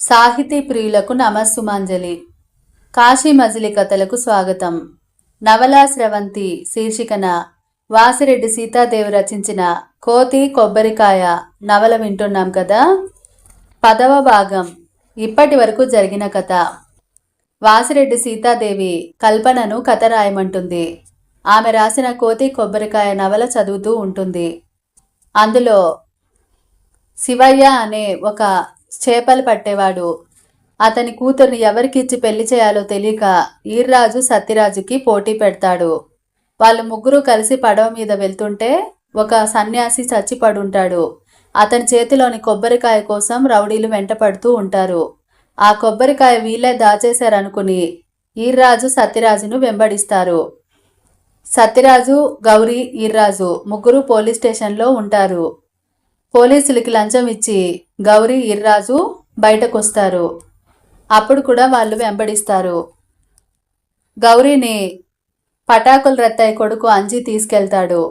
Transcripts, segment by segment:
సాహితీ ప్రియులకు నమస్సుమాంజలి. కాశీ మజిలీ కథలకు స్వాగతం. నవలా స్రవంతి శీర్షికన వాసిరెడ్డి సీతాదేవి రచించిన కోతి కొబ్బరికాయ నవల వింటున్నాం కదా? పదవ భాగం. ఇప్పటి వరకు జరిగిన కథ. వాసిరెడ్డి సీతాదేవి కల్పనను కథ రాయమంటుంది. ఆమె రాసిన కోతి కొబ్బరికాయ నవల చదువుతూ ఉంటుంది. అందులో శివయ్య అనే ఒక చేపలు పట్టేవాడు. అతని కూతుర్ని ఎవరికిచ్చి పెళ్ళి చేయాలో తెలియక ఈర్రాజు సత్యరాజుకి పోటీ పెడతాడు. వాళ్ళు ముగ్గురు కలిసి పడవ మీద వెళ్తుంటే ఒక సన్యాసి చచ్చిపడుంటాడు. అతని చేతిలోని కొబ్బరికాయ కోసం రౌడీలు వెంటపడుతూ ఉంటారు. ఆ కొబ్బరికాయ వీళ్ళే దాచేశారనుకుని ఈర్రాజు సత్యరాజును వెంబడిస్తారు. సత్యరాజు గౌరీ ఈర్రాజు ముగ్గురు పోలీస్ స్టేషన్లో ఉంటారు. పోలీసులకి లంచం ఇచ్చి గౌరీ ఇర్రాజు బయటకొస్తారు. అప్పుడు కూడా వాళ్ళు వెంబడిస్తారు. గౌరీని పటాకుల రత్తయ్య కొడుకు అంజి తీసుకెళ్తాడు.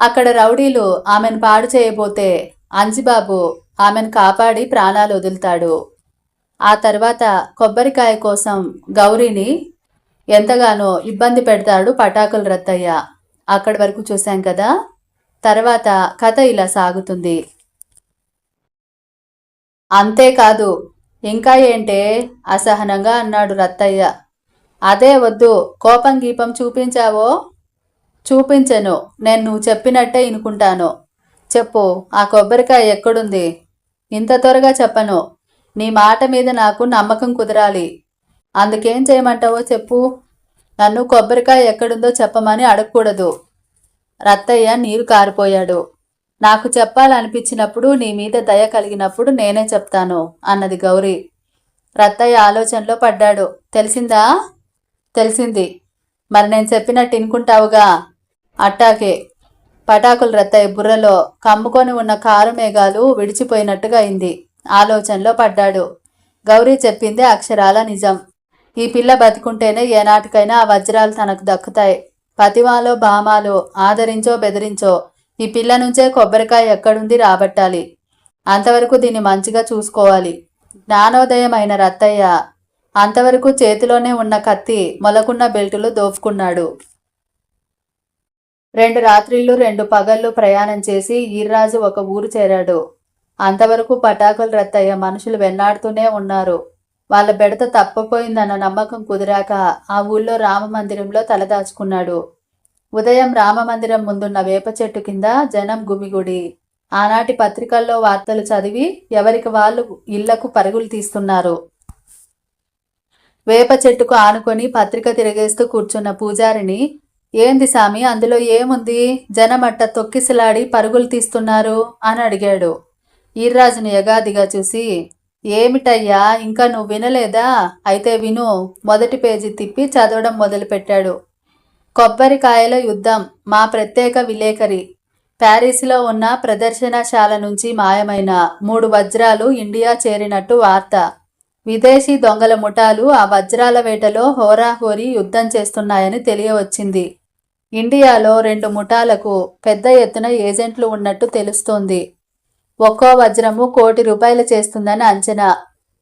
అక్కడ రౌడీలు ఆమెను పాడు చేయబోతే అంజిబాబు ఆమెను కాపాడి ప్రాణాలు వదులుతాడు. ఆ తర్వాత కొబ్బరికాయ కోసం గౌరీని ఎంతగానో ఇబ్బంది పెడతాడు పటాకుల రత్తయ్య. అక్కడి వరకు చూశాం కదా? తర్వాత కథ ఇలా సాగుతుంది. అంతేకాదు ఇంకా ఏంటే? అసహనంగా అన్నాడు రత్తయ్య. అదే వద్దు కోపం గీపం చూపించావో? చూపించను నేను నువ్వు చెప్పినట్టే ఇనుకుంటాను. చెప్పు ఆ కొబ్బరికాయ ఎక్కడుంది? ఇంత త్వరగా చెప్పను. నీ మాట మీద నాకు నమ్మకం కుదరాలి. అందుకేం చేయమంటావో చెప్పు. నన్ను కొబ్బరికాయ ఎక్కడుందో చెప్పమని అడగకూడదు. రత్తయ్య నీరు కారిపోయాడు. నాకు చెప్పాలనిపించినప్పుడు నీ మీద దయ కలిగినప్పుడు నేనే చెప్తాను అన్నది గౌరీ. రత్తయ్య ఆలోచనలో పడ్డాడు. తెలిసిందా? తెలిసింది. మరి నేను చెప్పినట్టు ఇనుకుంటావుగా అట్టాకే. పటాకులు రత్తయ్య బుర్రలో కమ్ముకొని ఉన్న కారు మేఘాలు విడిచిపోయినట్టుగా అయింది. ఆలోచనలో పడ్డాడు. గౌరీ చెప్పింది అక్షరాల నిజం. ఈ పిల్ల బతికుంటేనే ఏనాటికైనా ఆ వజ్రాలు తనకు దక్కుతాయి. పతిమాలో భామాలో ఆదరించో బెదిరించో ఈ పిల్ల నుంచే కొబ్బరికాయ ఎక్కడుంది రాబట్టాలి. అంతవరకు దీన్ని మంచిగా చూసుకోవాలి. జ్ఞానోదయమైన రత్తయ్య అంతవరకు చేతిలోనే ఉన్న కత్తి మొలకున్న బెల్టులు దోపుకున్నాడు. రెండు రాత్రిళ్ళు రెండు పగళ్ళు ప్రయాణం చేసి ఈర్రాజు ఒక ఊరు చేరాడు. అంతవరకు పటాకుల రత్తయ్య మనుషులు వెన్నాడుతూనే ఉన్నారు. వాళ్ళ బెడత తప్పపోయిందన్న నమ్మకం కుదిరాక ఆ ఊళ్ళో రామమందిరంలో తలదాచుకున్నాడు ఉదయం రామమందిరం ముందున్న వేప చెట్టు కింద జనం గుమిగుడి ఆనాటి పత్రికల్లో వార్తలు చదివి ఎవరికి వాళ్ళు ఇళ్ళకు పరుగులు తీస్తున్నారు. వేప చెట్టుకు ఆనుకొని పత్రిక తిరగేస్తూ కూర్చున్న పూజారిని ఏంది సామి అందులో ఏముంది? జనమట్ట తొక్కిసలాడి పరుగులు తీస్తున్నారు అని అడిగాడు. ఈర్రాజును యగాదిగా చూసి ఏమిటయ్యా? ఇంకా నువ్వు వినలేదా? అయితే విను. మొదటి పేజీ తిప్పి చదవడం మొదలుపెట్టాడు. కొబ్బరికాయల యుద్ధం మా ప్రత్యేక విలేకరి. ప్యారిస్లో ఉన్న ప్రదర్శనశాల నుంచి మాయమైన మూడు వజ్రాలు ఇండియా చేరినట్టు వార్త. విదేశీ దొంగల ముఠాలు ఆ వజ్రాల వేటలో హోరాహోరీ యుద్ధం చేస్తున్నాయని తెలియవచ్చింది. ఇండియాలో రెండు ముఠాలకు పెద్ద ఎత్తున ఏజెంట్లు ఉన్నట్టు తెలుస్తోంది. ఒక్కో వజ్రము కోటి రూపాయలు చేస్తుందని అంచనా.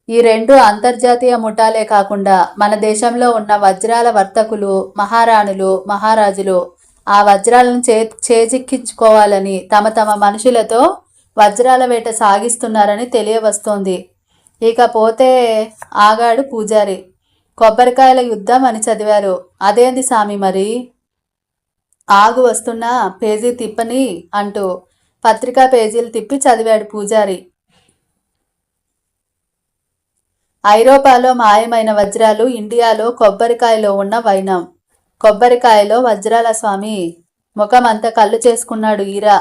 ఈ రెండు అంతర్జాతీయ ముఠాలే కాకుండా మన దేశంలో ఉన్న వజ్రాల వర్తకులు మహారాణులు మహారాజులు ఆ వజ్రాలను చే చేజిక్కించుకోవాలని తమ తమ మనుషులతో వజ్రాల వేట సాగిస్తున్నారని తెలియవస్తోంది. ఇకపోతే ఆగాడు పూజారి. కొబ్బరికాయల యుద్ధం అని చదివారు. అదేంది సామి మరి? ఆగు వస్తున్నా పేజీ తిప్పని అంటూ పత్రికా పేజీలు తిప్పి చదివాడు పూజారి. ఐరోపాలో మాయమైన వజ్రాలు ఇండియాలో కొబ్బరికాయలో ఉన్న వైనం. కొబ్బరికాయలో వజ్రాల స్వామి ముఖమంతా కళ్ళు చేసుకున్నాడు ఈరా.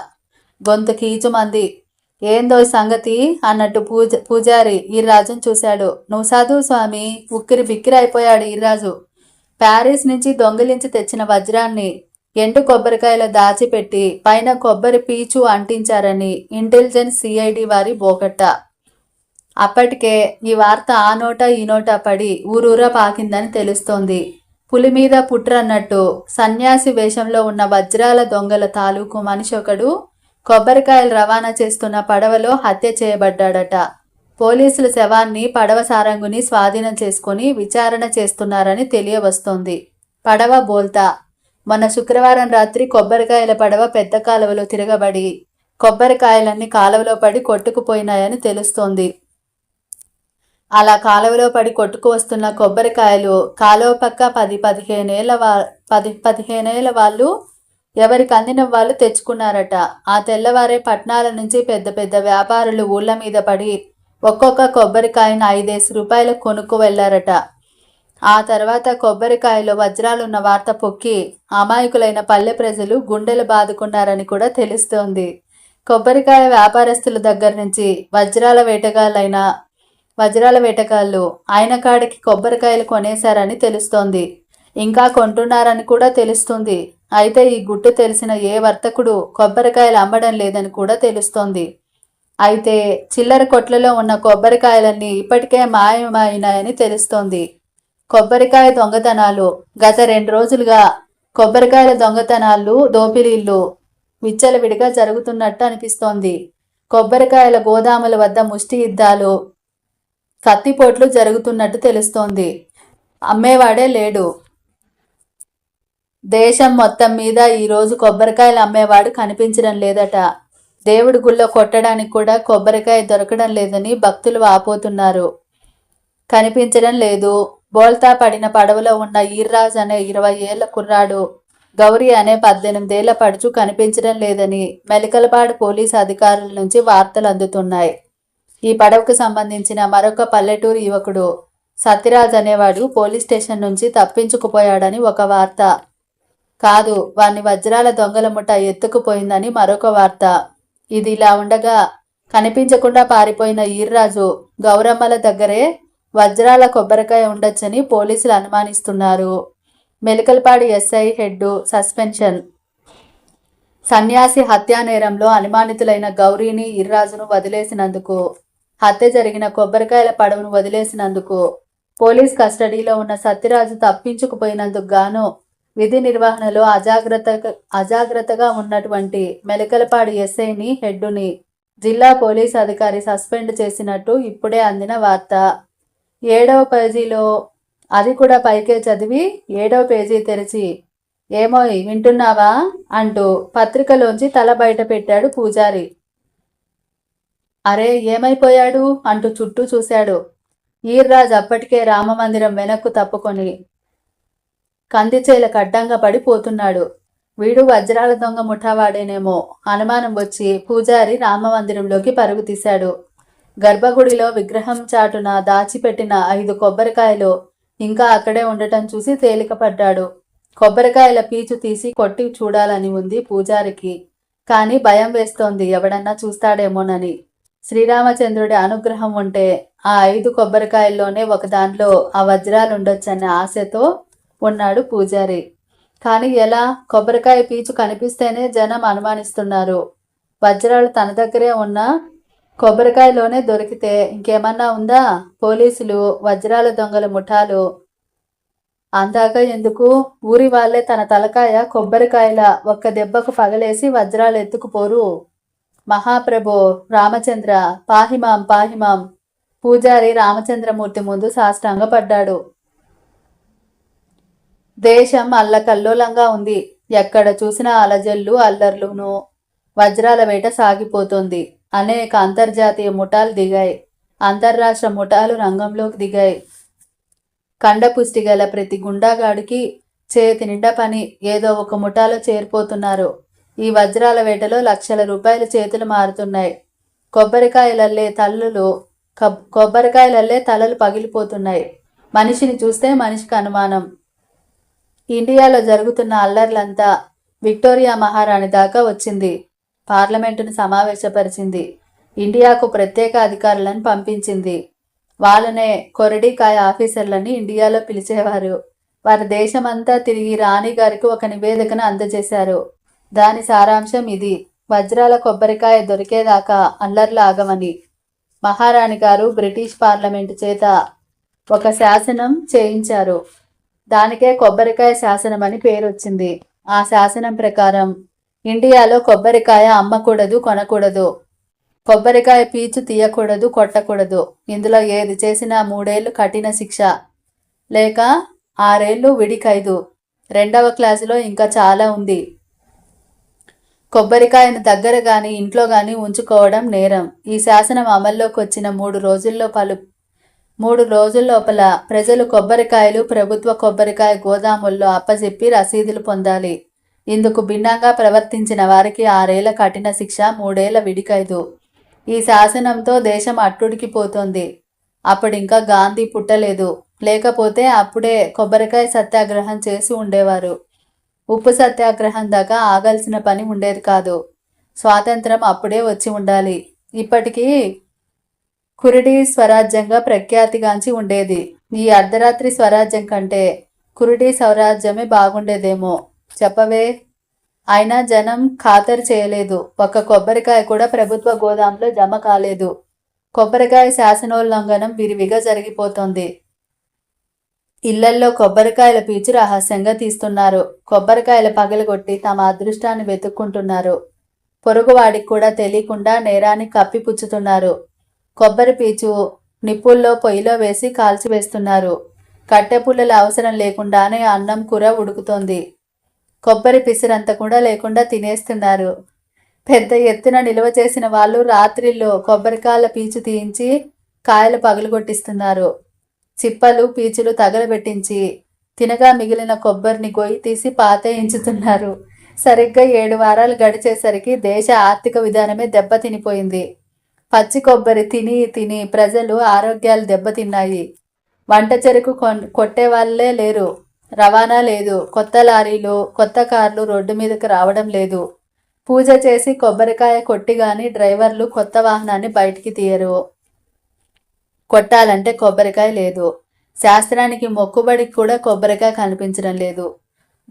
గొంతు కీచుమంది. ఏందో సంగతి అన్నట్టు పూజ పూజారి ఈరాజును చూశాడు. నువ్వు సాధువు స్వామి ఉక్కిరి బిక్కిరి అయిపోయాడు ఈరాజు ప్యారిస్ నుంచి దొంగిలించి తెచ్చిన వజ్రాన్ని ఎండు కొబ్బరికాయలు దాచిపెట్టి పైన కొబ్బరి పీచు అంటించారని ఇంటెలిజెన్స్ సిఐడి వారి బోకట్ట అప్పటికే ఈ వార్త ఆ నోట ఈ నోట పడి ఊరూరా పాకిందని తెలుస్తోంది. పులి మీద పుట్రన్నట్టు సన్యాసి వేషంలో ఉన్న వజ్రాల దొంగల తాలూకు మనిషి ఒకడు కొబ్బరికాయలు రవాణా చేస్తున్న పడవలో హత్య చేయబడ్డాడట. పోలీసులు శవాన్ని పడవ సారంగుని స్వాధీనం చేసుకుని విచారణ చేస్తున్నారని తెలియవస్తోంది. పడవ బోల్తా. మొన్న శుక్రవారం రాత్రి కొబ్బరికాయల పడవ పెద్ద కాలువలో తిరగబడి కొబ్బరికాయలన్నీ కాలువలో పడి కొట్టుకుపోయినాయని తెలుస్తోంది. అలా కాలువలో పడి కొట్టుకు వస్తున్న కొబ్బరికాయలు కాలువ పక్క పది పదిహేనేళ్ళ వా పది పదిహేనేళ్ళ వాళ్ళు ఎవరికి అందిన వాళ్ళు తెచ్చుకున్నారట. ఆ తెల్లవారే పట్నాల నుంచి పెద్ద పెద్ద వ్యాపారులు ఊళ్ళ మీద పడి ఒక్కొక్క కొబ్బరికాయను ఐదేసి రూపాయలు కొనుక్కు వెళ్ళారట ఆ తర్వాత కొబ్బరికాయలో వజ్రాలున్న వార్త పొక్కి అమాయకులైన పల్లె ప్రజలు గుండెలు బాదుకున్నారని కూడా తెలుస్తోంది. కొబ్బరికాయ వ్యాపారస్తుల దగ్గర నుంచి వజ్రాల వేటగాళ్ళైన వజ్రాల వేటగాళ్ళు ఆయన కాడికి కొబ్బరికాయలు కొనేశారని తెలుస్తోంది. ఇంకా కొంటున్నారని కూడా తెలుస్తుంది. అయితే ఈ గుట్టు తెలిసిన ఏ వర్తకుడు కొబ్బరికాయలు అమ్మడం లేదని కూడా తెలుస్తోంది. అయితే చిల్లర కొట్లలో ఉన్న కొబ్బరికాయలన్నీ ఇప్పటికే మాయమైనాయని తెలుస్తోంది. కొబ్బరికాయ దొంగతనాలు. గత రెండు రోజులుగా కొబ్బరికాయల దొంగతనాలు దోపిడీలు విచ్చలవిడిగా జరుగుతున్నట్టు అనిపిస్తోంది. కొబ్బరికాయల గోదాముల వద్ద ముష్టి యుద్ధాలు కత్తిపోట్లు జరుగుతున్నట్టు తెలుస్తోంది. అమ్మేవాడే లేడు. దేశం మొత్తం మీద ఈరోజు కొబ్బరికాయలు అమ్మేవాడు కనిపించడం లేదట. దేవుడి గుళ్ళో కొట్టడానికి కూడా కొబ్బరికాయ దొరకడం లేదని భక్తులు వాపోతున్నారు కనిపించడం లేదు. బోల్తా పడిన పడవలో ఉన్న ఈర్రాజ్ అనే ఇరవై ఏళ్ళ కుర్రాడు. గౌరీ అనే పద్దెనిమిదేళ్ళ పడుచు కనిపించడం లేదని మెలికలపాడు పోలీసు అధికారుల నుంచి వార్తలు అందుతున్నాయి. ఈ పడవకు సంబంధించిన మరొక పల్లెటూరు యువకుడు సత్యరాజ్ అనేవాడు పోలీస్ స్టేషన్ నుంచి తప్పించుకుపోయాడని ఒక వార్త. కాదు వాని వజ్రాల దొంగల ముఠ ఎత్తుకుపోయిందని మరొక వార్త. ఇది ఇలా ఉండగా కనిపించకుండా పారిపోయిన ఈర్రాజు గౌరమ్మల దగ్గరే వజ్రాల కొబ్బరికాయ ఉండొచ్చని పోలీసులు అనుమానిస్తున్నారు. మెలికల్పాడి ఎస్ఐ హెడ్ సస్పెన్షన్. సన్యాసి హత్యా నేరంలో అనుమానితులైన గౌరీని ఇర్రాజును వదిలేసినందుకు హత్య జరిగిన కొబ్బరికాయల పడవను వదిలేసినందుకు పోలీస్ కస్టడీలో ఉన్న సత్యరాజు తప్పించుకుపోయినందుకు గాను విధి నిర్వహణలో అజాగ్రత్త అజాగ్రత్తగా ఉన్నటువంటి మెలకలపాడు ఎస్ఐని హెడ్డుని జిల్లా పోలీస్ అధికారి సస్పెండ్ చేసినట్టు ఇప్పుడే అందిన వార్త. ఏడవ పేజీలో అది కూడా పైకే చదివి ఏడవ పేజీ తెరిచి ఏమోయ్ వింటున్నావా? అంటూ పత్రికలోంచి తల బయట పెట్టాడు పూజారి. అరే ఏమైపోయాడు? అంటూ చుట్టూ చూశాడు. ఈర్రాజ్ అప్పటికే రామమందిరం వెనక్కు తప్పుకొని కందిచేలకు అడ్డంగా పడిపోతున్నాడు వీడు వజ్రాల దొంగ ముఠావాడేనేమో. అనుమానం వచ్చి పూజారి రామమందిరంలోకి పరుగు తీశాడు. గర్భగుడిలో విగ్రహం చాటున దాచిపెట్టిన ఐదు కొబ్బరికాయలు ఇంకా అక్కడే ఉండటం చూసి తేలికపడ్డాడు. కొబ్బరికాయల పీచు తీసి కొట్టి చూడాలని ఉంది పూజారికి. కానీ భయం వేస్తోంది ఎవడన్నా చూస్తాడేమోనని. శ్రీరామచంద్రుడి అనుగ్రహం ఉంటే ఆ ఐదు కొబ్బరికాయల్లోనే ఒక దానిలో ఆ వజ్రాలుండొచ్చనే ఆశతో ఉన్నాడు పూజారి. కానీ ఎలా? కొబ్బరికాయ పీచు కనిపిస్తేనే జనం అనుమానిస్తున్నారు. వజ్రాలు తన దగ్గరే ఉన్న కొబ్బరికాయలోనే దొరికితే ఇంకేమన్నా ఉందా? పోలీసులు వజ్రాల దొంగల ముఠాలు. అందాక ఎందుకు? ఊరి వాళ్ళే తన తలకాయ కొబ్బరికాయల ఒక్క దెబ్బకు పగలేసి వజ్రాలు ఎత్తుకుపోరు. మహాప్రభు రామచంద్ర పాహిమాం పాహిమాం. పూజారి రామచంద్రమూర్తి ముందు సాష్టాంగపడ్డాడు. దేశం అల్లకల్లోలంగా ఉంది. ఎక్కడ చూసినా అలజల్లు అల్లర్లును. వజ్రాల వేట సాగిపోతుంది. అనేక అంతర్జాతీయ ముఠాలు దిగాయి. అంతర్రాష్ట్ర ముఠాలు రంగంలోకి దిగాయి. కండపుష్టి గల ప్రతి గుండాగాడికి చేతి నిండా పని ఏదో ఒక ముఠాలో చేరిపోతున్నారు. ఈ వజ్రాల వేటలో లక్షల రూపాయల చేతులు మారుతున్నాయి. కొబ్బరికాయలల్లే తల్లులు కబ్- కొబ్బరికాయలల్లే తలలు పగిలిపోతున్నాయి. మనిషిని చూస్తే మనిషికి అనుమానం. ఇండియాలో జరుగుతున్న అల్లర్లంతా విక్టోరియా మహారాణి దాకా వచ్చింది. పార్లమెంటును సమావేశపరిచింది. ఇండియాకు ప్రత్యేక అధికారులను పంపించింది. వాళ్ళనే కొరడికాయ ఆఫీసర్లని ఇండియాలో పిలిచేవారు. వారి దేశమంతా తిరిగి రాణి గారికి ఒక నివేదికను అందజేశారు. దాని సారాంశం ఇది. వజ్రాల కొబ్బరికాయ దొరికేదాకా అల్లర్లు ఆగమని. మహారాణి గారు బ్రిటిష్ పార్లమెంటు చేత ఒక శాసనం చేయించారు. దానికే కొబ్బరికాయ శాసనం అని పేరు వచ్చింది ఆ శాసనం ప్రకారం ఇండియాలో కొబ్బరికాయ అమ్మకూడదు కొనకూడదు. కొబ్బరికాయ పీచు తీయకూడదు కొట్టకూడదు. ఇందులో ఏది చేసినా మూడేళ్ళు కఠిన శిక్ష. లేక ఆరేళ్ళు విడికైదు. రెండవ క్లాసులో ఇంకా చాలా ఉంది. కొబ్బరికాయను దగ్గర గాని ఇంట్లో గాని ఉంచుకోవడం నేరం. ఈ శాసనం అమల్లోకి వచ్చిన మూడు రోజుల్లో పలు మూడు రోజుల లోపల ప్రజలు కొబ్బరికాయలు ప్రభుత్వ కొబ్బరికాయ గోదాముల్లో అప్పజెప్పి రసీదులు పొందాలి. ఇందుకు భిన్నంగా ప్రవర్తించిన వారికి ఆరేళ్ళ కఠిన శిక్ష మూడేళ్ళ విడికైదు. ఈ శాసనంతో దేశం అట్టుడికి పోతోంది అప్పుడింకా గాంధీ పుట్టలేదు. లేకపోతే అప్పుడే కొబ్బరికాయ సత్యాగ్రహం చేసి ఉండేవారు. ఉప్పు సత్యాగ్రహం దాకా ఆగాల్సిన పని ఉండేది కాదు. స్వాతంత్రం అప్పుడే వచ్చి ఉండాలి. ఇప్పటికీ కురిడి స్వరాజ్యంగా ప్రఖ్యాతిగాంచి ఉండేది. ఈ అర్ధరాత్రి స్వరాజ్యం కంటే కురిడి స్వరాజ్యమే బాగుండేదేమో. చెప్పవే. అయినా జనం ఖాతరు చేయలేదు. ఒక్క కొబ్బరికాయ కూడా ప్రభుత్వ గోదాంలో జమ కాలేదు. కొబ్బరికాయ శాసనోల్లంఘనం విరివిగా జరిగిపోతోంది. ఇళ్ళల్లో కొబ్బరికాయల పీచు రహస్యంగా తీస్తున్నారు. కొబ్బరికాయల పగలగొట్టి తమ అదృష్టాన్ని వెతుక్కుంటున్నారు. పొరుగువాడికి కూడా తెలియకుండా నేరాన్ని కప్పిపుచ్చుతున్నారు. కొబ్బరి పీచు నిప్పుల్లో పొయ్యిలో వేసి కాల్చివేస్తున్నారు. కట్టె పుల్లల అవసరం లేకుండానే అన్నం కూర ఉడుకుతోంది. కొబ్బరి పిసిరంత కూడా లేకుండా తినేస్తున్నారు. పెద్ద ఎత్తున నిల్వ చేసిన వాళ్ళు రాత్రిల్లో కొబ్బరికాయల పీచు తీయించి కాయలు పగులుగొట్టిస్తున్నారు. చిప్పలు పీచులు తగలబెట్టించి తినగా మిగిలిన కొబ్బరిని గొయ్యి తీసి పాతేయించుతున్నారు సరిగ్గా ఏడు వారాలు గడిచేసరికి దేశ ఆర్థిక విధానమే దెబ్బతినిపోయింది. పచ్చి కొబ్బరి తిని తిని ప్రజలు ఆరోగ్యాలు దెబ్బతిన్నాయి. వంట చెరుకు కొన్ కొట్టే వాళ్ళే లేరు. రవాణా లేదు. కొత్త లారీలు కొత్త కార్లు రోడ్డు మీదకి రావడం లేదు. పూజ చేసి కొబ్బరికాయ కొట్టిగాని డ్రైవర్లు కొత్త వాహనాన్ని బయటికి తీయరు. కొట్టాలంటే కొబ్బరికాయ లేదు. శాస్త్రానికి మొక్కుబడికి కూడా కొబ్బరికాయ కనిపించడం లేదు.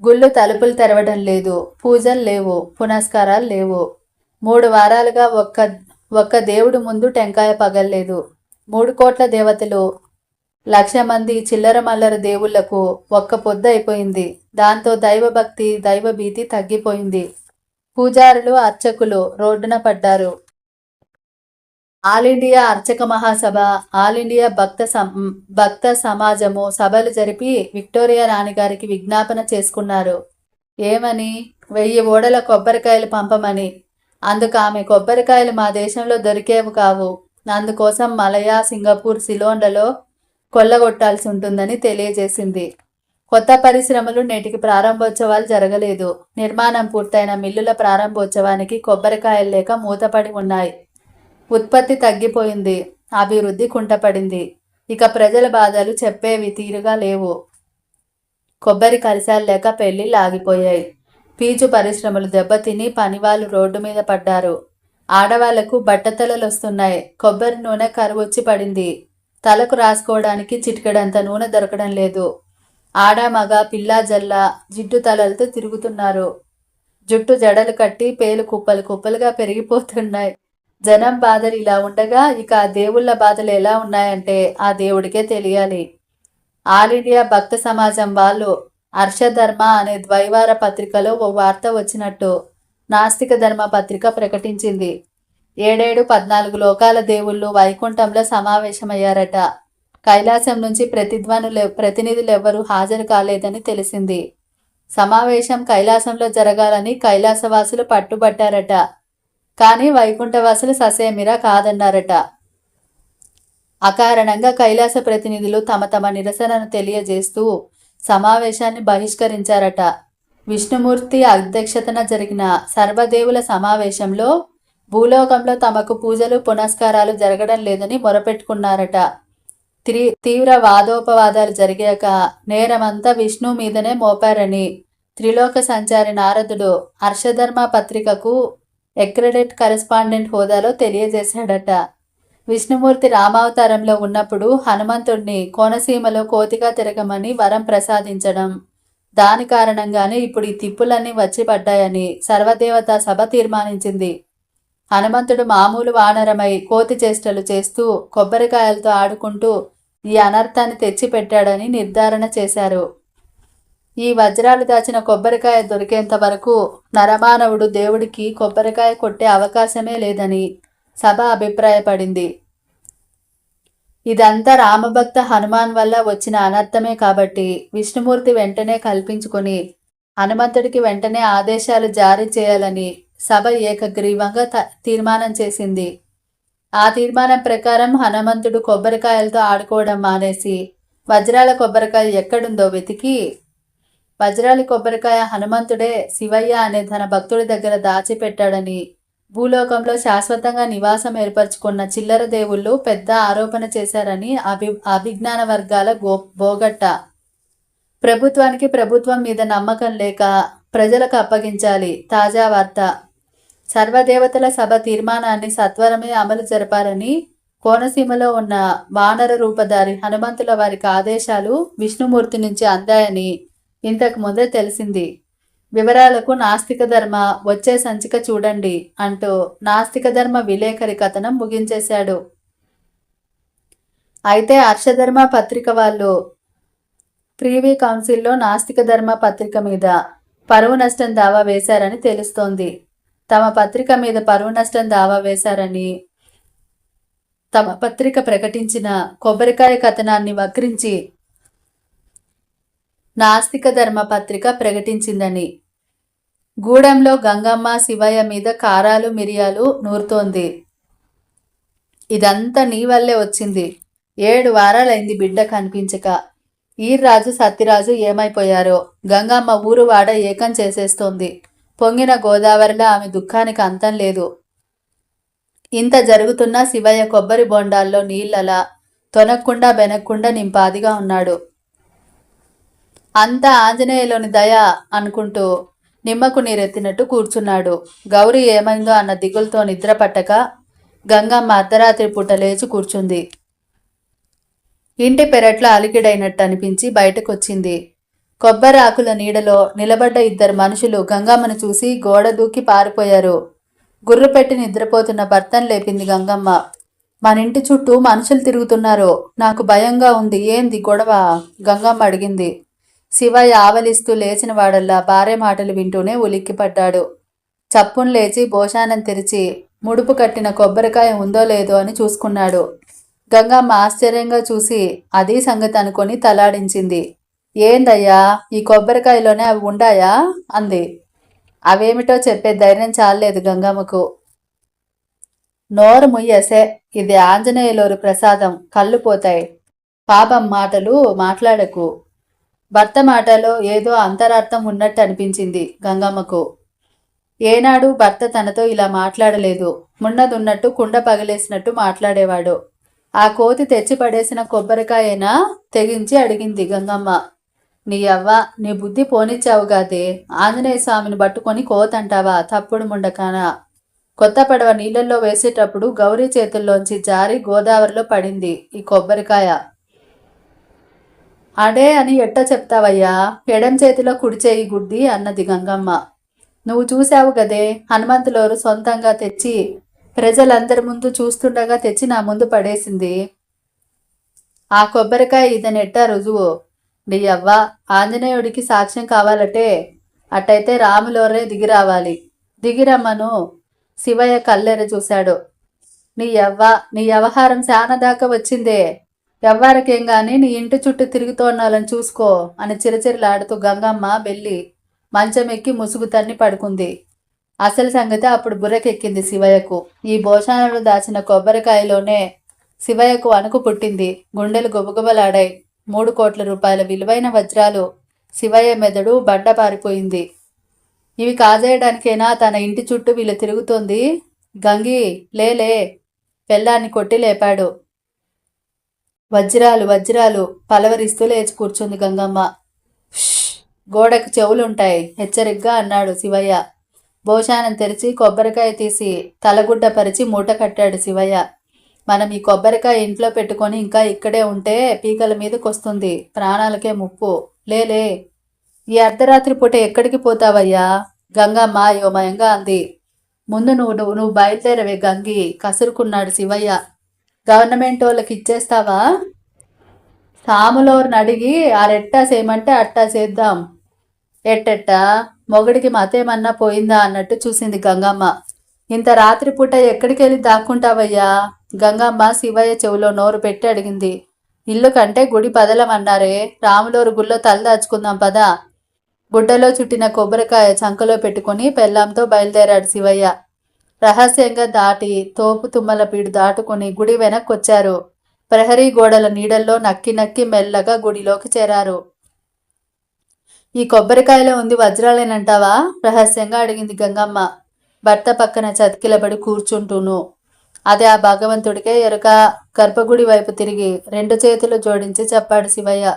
గుళ్ళు తలుపులు తెరవడం లేదు. పూజలు లేవు. పునస్కారాలు లేవు. మూడు వారాలుగా ఒక్క ఒక్క దేవుడు ముందు టెంకాయ పగల్లేదు. మూడు కోట్ల దేవతలు లక్ష మంది చిల్లర మల్లర దేవుళ్ళకు ఒక్క పొద్దు అయిపోయింది. దాంతో దైవభక్తి దైవభీతి తగ్గిపోయింది. పూజారులు అర్చకులు రోడ్డున పడ్డారు. ఆల్ ఇండియా అర్చక మహాసభ ఆల్ ఇండియా భక్త సం భక్త సమాజము సభలు జరిపి విక్టోరియా రాణి గారికి విజ్ఞాపన చేసుకున్నారు. ఏమని? వెయ్యి ఓడల కొబ్బరికాయలు పంపమని. అందుకు ఆమె కొబ్బరికాయలు మా దేశంలో దొరికేవి కావు. అందుకోసం మలయా సింగపూర్ సిలోన్లలో కొల్లగొట్టాల్సి ఉంటుందని తెలియజేసింది. కొత్త పరిశ్రమలు నేటికి ప్రారంభోత్సవాలు జరగలేదు. నిర్మాణం పూర్తయిన మిల్లుల ప్రారంభోత్సవానికి కొబ్బరికాయలు లేక మూతపడి ఉన్నాయి. ఉత్పత్తి తగ్గిపోయింది. అభివృద్ధి కుంటపడింది. ఇక ప్రజల బాధలు చెప్పేవి తీరుగా లేవు. కొబ్బరి కలిశాలు లేక పెళ్ళిళ్ళు ఆగిపోయాయి. పీచు పరిశ్రమలు దెబ్బతిని పనివాళ్ళు రోడ్డు మీద పడ్డారు. ఆడవాళ్ళకు బట్టతలలు వస్తున్నాయి కొబ్బరి నూనె కరువొచ్చి పడింది. తలకు రాసుకోవడానికి చిటికెడంత నూనె దొరకడం లేదు. ఆడామగ పిల్లా జల్ల జిడ్డు తలలతో తిరుగుతున్నారు. జుట్టు జడలు కట్టి పేలు కుప్పలు కుప్పలుగా పెరిగిపోతున్నాయి. జనం బాధలు ఇలా ఉండగా ఇక ఆ దేవుళ్ళ బాధలు ఎలా ఉన్నాయంటే ఆ దేవుడికే తెలియాలి. ఆల్ ఇండియా భక్త సమాజం వాళ్ళు హర్షధర్మ అనే ద్వైవార పత్రికలో ఓ వార్త వచ్చినట్టు నాస్తిక ధర్మ పత్రిక ప్రకటించింది. ఏడేడు పద్నాలుగు లోకాల దేవుళ్ళు వైకుంఠంలో సమావేశమయ్యారట. కైలాసం నుంచి ప్రతిధ్వనులు ప్రతినిధులు ఎవ్వరూ హాజరు కాలేదని తెలిసింది. సమావేశం కైలాసంలో జరగాలని కైలాసవాసులు పట్టుబట్టారట. కానీ వైకుంఠవాసులు ససేమిరా కాదన్నారట. అకారణంగా కైలాస ప్రతినిధులు తమ తమ నిరసనను తెలియజేస్తూ సమావేశాన్ని బహిష్కరించారట. విష్ణుమూర్తి అధ్యక్షతన జరిగిన సర్వదేవుల సమావేశంలో భూలోకంలో తమకు పూజలు పునస్కారాలు జరగడం లేదని మొరపెట్టుకున్నారట. త్రి తీవ్ర వాదోపవాదాలు జరిగాక నేరమంతా విష్ణు మీదనే మోపారని. త్రిలోక సంచారి నారదుడు హర్షధర్మ పత్రికకు ఎక్రెడిట్ కరెస్పాండెంట్ హోదాలో తెలియజేశాడట. విష్ణుమూర్తి రామావతారంలో ఉన్నప్పుడు హనుమంతుడిని కోనసీమలో కోతిగా తిరగమని వరం ప్రసాదించడం. దాని కారణంగానే ఇప్పుడు ఈ తిప్పులన్నీ వచ్చి పడ్డాయని సర్వదేవతా సభ తీర్మానించింది. హనుమంతుడు మామూలు వానరమై కోతి చేష్టలు చేస్తూ కొబ్బరికాయలతో ఆడుకుంటూ ఈ అనర్థాన్ని తెచ్చిపెట్టాడని నిర్ధారణ చేశారు. ఈ వజ్రాలు దాచిన కొబ్బరికాయ దొరికేంత వరకు నరమానవుడు దేవుడికి కొబ్బరికాయ కొట్టే అవకాశమే లేదని సభ అభిప్రాయపడింది. ఇదంతా రామభక్త హనుమాన్ వల్ల వచ్చిన అనర్థమే కాబట్టి విష్ణుమూర్తి వెంటనే కల్పించుకొని హనుమంతుడికి వెంటనే ఆదేశాలు జారీ చేయాలని సభ ఏకగ్రీవంగా త- తీర్మానం చేసింది. ఆ తీర్మానం ప్రకారం హనుమంతుడు కొబ్బరికాయలతో ఆడుకోవడం మానేసి వజ్రాల కొబ్బరికాయ ఎక్కడుందో వెతికి వజ్రాల కొబ్బరికాయ హనుమంతుడే శివయ్య అనే తన భక్తుడి దగ్గర దాచిపెట్టాడని భూలోకంలో శాశ్వతంగా నివాసం ఏర్పరచుకున్న చిల్లర దేవుళ్ళు పెద్ద ఆరోపణ చేశారని అభి అభిజ్ఞాన వర్గాల గో బోగట్ట. ప్రభుత్వానికి ప్రభుత్వం మీద నమ్మకం లేక ప్రజలకు అప్పగించాలి. తాజా వార్త. సర్వదేవతల సభ తీర్మానాన్ని సత్వరమే అమలు జరపాలని కోనసీమలో ఉన్న వానర రూపధారి హనుమంతుల వారికి ఆదేశాలు విష్ణుమూర్తి నుంచి అందాయని ఇంతకు ముందే తెలిసింది. వివరాలకు నాస్తిక ధర్మ వచ్చే సంచిక చూడండి అంటూ నాస్తిక ధర్మ విలేకరి కథనం ముగించేశాడు. అయితే హర్షధర్మ పత్రిక వాళ్ళు ప్రీవీ కౌన్సిల్లో నాస్తిక ధర్మ పత్రిక మీద పరువు నష్టం దావా వేశారని తెలుస్తోంది. తమ పత్రిక మీద పరువు నష్టం దావా వేశారని తమ పత్రిక ప్రకటించిన కొబ్బరికాయ కథనాన్ని వక్రించి నాస్తిక ధర్మ పత్రిక ప్రకటించిందని. గూడెంలో గంగమ్మ శివయ్య మీద కారాలు మిరియాలు నూరుతోంది. ఇదంతా నీ వల్లే వచ్చింది. ఏడు వారాలైంది బిడ్డ కనిపించక. ఈర్రాజు సత్యరాజు ఏమైపోయారో. గంగమ్మ ఊరు వాడ ఏకం చేసేస్తోంది. పొంగిన గోదావరిలో ఆమె దుఃఖానికి అంతం లేదు. ఇంత జరుగుతున్నా శివయ్య కొబ్బరి బొండాల్లో నీళ్ళలా తొనక్కుండా బెనక్కుండా నింపాదిగా ఉన్నాడు. అంతా ఆంజనేయులోని దయ అనుకుంటూ నిమ్మకు నీరెత్తినట్టు కూర్చున్నాడు. గౌరి ఏమైందో అన్న దిగులతో నిద్ర పట్టక గంగమ్మ అర్ధరాత్రి పూట లేచి కూర్చుంది. ఇంటి పెరట్లో అలికిడైనట్టు అనిపించి బయటకొచ్చింది. కొబ్బరి ఆకుల నీడలో నిలబడ్డ ఇద్దరు మనుషులు గంగమ్మను చూసి గోడ దూకి పారిపోయారు. గుర్రు పెట్టి నిద్రపోతున్న భర్తను లేపింది గంగమ్మ. మన ఇంటి చుట్టూ మనుషులు తిరుగుతున్నారు. నాకు భయంగా ఉంది. ఏంది గొడవ గంగమ్మ అడిగింది. శివయ్య ఆవలిస్తూ లేచిన వాడల్లా భార్య మాటలు వింటూనే ఉలిక్కిపడ్డాడు. చప్పును లేచి భోషానం తెరిచి ముడుపు కట్టిన కొబ్బరికాయ ఉందో లేదో అని చూసుకున్నాడు. గంగమ్మ ఆశ్చర్యంగా చూసి అదీ సంగతి అనుకొని తలాడించింది. ఏందయ్యా? ఈ కొబ్బరికాయలోనే అవి ఉండాయా? అంది. అవేమిటో చెప్పే ధైర్యం చాలలేదు గంగమ్మకు. నోరు ముయ్యసే. ఇది ఆంజనేయులోరి ప్రసాదం. కళ్ళు పోతాయి. పాపం మాటలు మాట్లాడకు. భర్త మాటలో ఏదో అంతరార్థం ఉన్నట్టు అనిపించింది గంగమ్మకు. ఏనాడు భర్త తనతో ఇలా మాట్లాడలేదు. మున్నదున్నట్టు కుండ పగిలేసినట్టు మాట్లాడేవాడు. ఆ కోతి తెచ్చి పడేసిన కొబ్బరికాయనా? తెగించి అడిగింది గంగమ్మ. నీ అవ్వ నీ బుద్ధి పోనిచ్చావు కాదే ఆంజనేయ స్వామిని పట్టుకొని కోతంటావా? తప్పుడు ముండకానా? కొత్త పడవ నీళ్ళల్లో వేసేటప్పుడు గౌరీ చేతుల్లోంచి జారి గోదావరిలో పడింది ఈ కొబ్బరికాయ. అడే అని ఎట్ట చెప్తావయ్యా? ఎడం చేతిలో కుడిచేయి గుడ్డి అన్నది గంగమ్మ. నువ్వు చూశావు గదే? హనుమంతులోరు సొంతంగా తెచ్చి ప్రజలందరి ముందు చూస్తుండగా తెచ్చి నా ముందు పడేసింది. ఆ కొబ్బరికాయ ఇదని ఎట్టా రుజువు? నీ అవ్వ ఆంజనేయుడికి సాక్ష్యం కావాలటే అట్టయితే రాములోరే దిగి రావాలి. దిగిరమ్మను శివయ్య కల్లెర చూశాడు. నీ యవ్వ నీ వ్యవహారం శానా దాకా వచ్చిందే. ఎవ్వరికేం గాని నీ ఇంటి చుట్టూ తిరుగుతోన్నాలని చూసుకో అని చిరచిరలాడుతూ గంగమ్మ వెళ్ళి మంచం ఎక్కి ముసుగు తన్ని పడుకుంది. అసలు సంగతి అప్పుడు బుర్రకెక్కింది శివయ్యకు. ఈ భోషాలలో దాచిన కొబ్బరికాయలోనే శివయ్యకు వణుకు పుట్టింది. గుండెలు గుబగుబలాడాయి. మూడు కోట్ల రూపాయల విలువైన వజ్రాలు శివయ్య మెదడు బండపారిపోయింది ఇవి కాజేయడానికైనా? తన ఇంటి చుట్టూ వీళ్ళు తిరుగుతోంది. గంగి లేలే పెళ్ళాన్ని కొట్టి లేపాడు. వజ్రాలు వజ్రాలు పలవరిస్తూ లేచి కూర్చుంది గంగమ్మ. "ష్! గోడకు చెవులుంటాయి హెచ్చరికగా అన్నాడు శివయ్య. భోజనం తెరిచి కొబ్బరికాయ తీసి తలగుడ్డ పరిచి మూట కట్టాడు శివయ్య. మనం ఈ కొబ్బరికాయ ఇంట్లో పెట్టుకొని ఇంకా ఇక్కడే ఉంటే పీకల మీదకి వస్తుంది ప్రాణాలకే ముప్పు. లేలే ఈ అర్ధరాత్రి పూట ఎక్కడికి పోతావయ్యా? గంగమ్మ అయోమయంగా అంది. ముందు నువ్వు నువ్వు నువ్వు బయలుదేరవే గంగి కసురుకున్నాడు శివయ్య. గవర్నమెంట్ వాళ్ళకి ఇచ్చేస్తావా? సాములోర్ని అడిగి ఆరెట్టా చేయమంటే అట్టా చేద్దాం. ఎట్టెట్టా? మొగుడికి మతేమన్నా పోయిందా అన్నట్టు చూసింది గంగమ్మ. ఇంత రాత్రిపూట ఎక్కడికి వెళ్ళి దాక్కుంటావయ్యా? గంగమ్మ శివయ్య చెవిలో నోరు పెట్టి అడిగింది. ఇల్లు కంటే గుడి పదలమన్నారే. రాములోరు గుళ్ళో తలదాచుకుందాం పదా. గుడ్డలో చుట్టిన కొబ్బరికాయ చంకలో పెట్టుకుని పెళ్ళాంతో బయలుదేరాడు శివయ్య. రహస్యంగా దాటి తోపు తుమ్మల పీడు దాటుకుని గుడి వెనక్కొచ్చారు. ప్రహరీ గోడల నీడల్లో నక్కి నక్కి మెల్లగా గుడిలోకి చేరారు. ఈ కొబ్బరికాయలో ఉంది వజ్రాలేనంటావా? రహస్యంగా అడిగింది గంగమ్మ. భర్త పక్కన చతికిలబడి కూర్చుంటూను. అదే ఆ భగవంతుడికే ఎరుక గర్భగుడి వైపు తిరిగి రెండు చేతులు జోడించి చెప్పాడు శివయ్య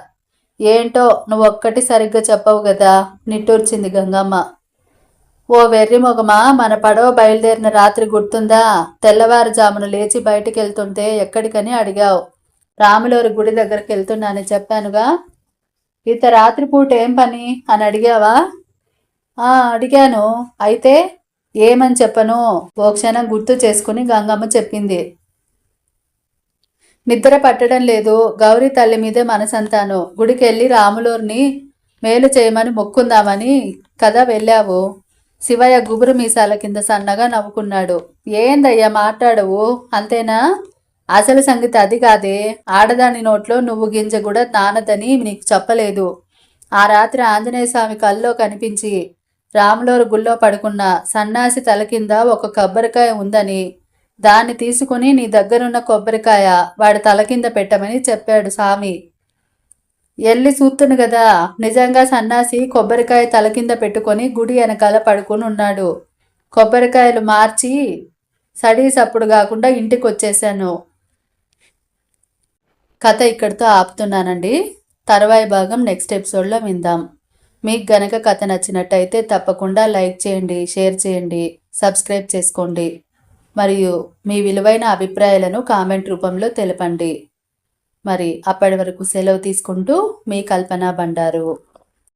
ఏంటో నువ్వు ఒక్కటి సరిగ్గా చెప్పవు కదా నిట్టూర్చింది గంగమ్మ. ఓ వెర్రి మొగమా మన పడవ బయలుదేరిన రాత్రి గుర్తుందా? తెల్లవారుజామున లేచి బయటికి వెళ్తుంటే ఎక్కడికని అడిగావు. రాములూరి గుడి దగ్గరికి వెళ్తున్నానని చెప్పానుగా? ఇంత రాత్రిపూట ఏం పని? అని అడిగావా? అడిగాను. అయితే ఏమని చెప్పను ఓ క్షణం గుర్తు చేసుకుని గంగమ్మ చెప్పింది. నిద్ర పట్టడం లేదు. గౌరీ తల్లి మీదే మనసంతాను. గుడికెళ్ళి రాములూరిని మేలు చేయమని మొక్కుందామని కదా వెళ్ళావు? శివయ్య గుబురు మీసాల కింద సన్నగా నవ్వుకున్నాడు. ఏందయ్యా మాట్లాడవు? అంతేనా? అసలు సంగతి అది కాదే. ఆడదాని నోట్లో నువ్వు గింజ కూడా నానదని నీకు చెప్పలేదు. ఆ రాత్రి ఆంజనేయ స్వామి కల్లో కనిపించి రాములోరు గుళ్ళో పడుకున్న సన్నాసి తల కింద ఒక కొబ్బరికాయ ఉందని దాన్ని తీసుకుని నీ దగ్గరున్న కొబ్బరికాయ వాడి తల కింద పెట్టమని చెప్పాడు స్వామి ఎల్లి చూస్తును కదా నిజంగా సన్నాసి కొబ్బరికాయ తల కింద పెట్టుకొని గుడి వెనకాల పడుకుని ఉన్నాడు. కొబ్బరికాయలు మార్చి సడీ సప్పుడు కాకుండా ఇంటికి వచ్చేసాను కథ ఇక్కడితో ఆపుతున్నానండి. తర్వాయి భాగం నెక్స్ట్ ఎపిసోడ్లో విందాం. మీకు గనక కథ నచ్చినట్టయితే తప్పకుండా లైక్ చేయండి షేర్ చేయండి సబ్స్క్రైబ్ చేసుకోండి. మరియు మీ విలువైన అభిప్రాయాలను కామెంట్ రూపంలో తెలపండి. మరి అప్పటి వరకు సెలవు తీసుకుంటూ మీ కల్పన బండారు.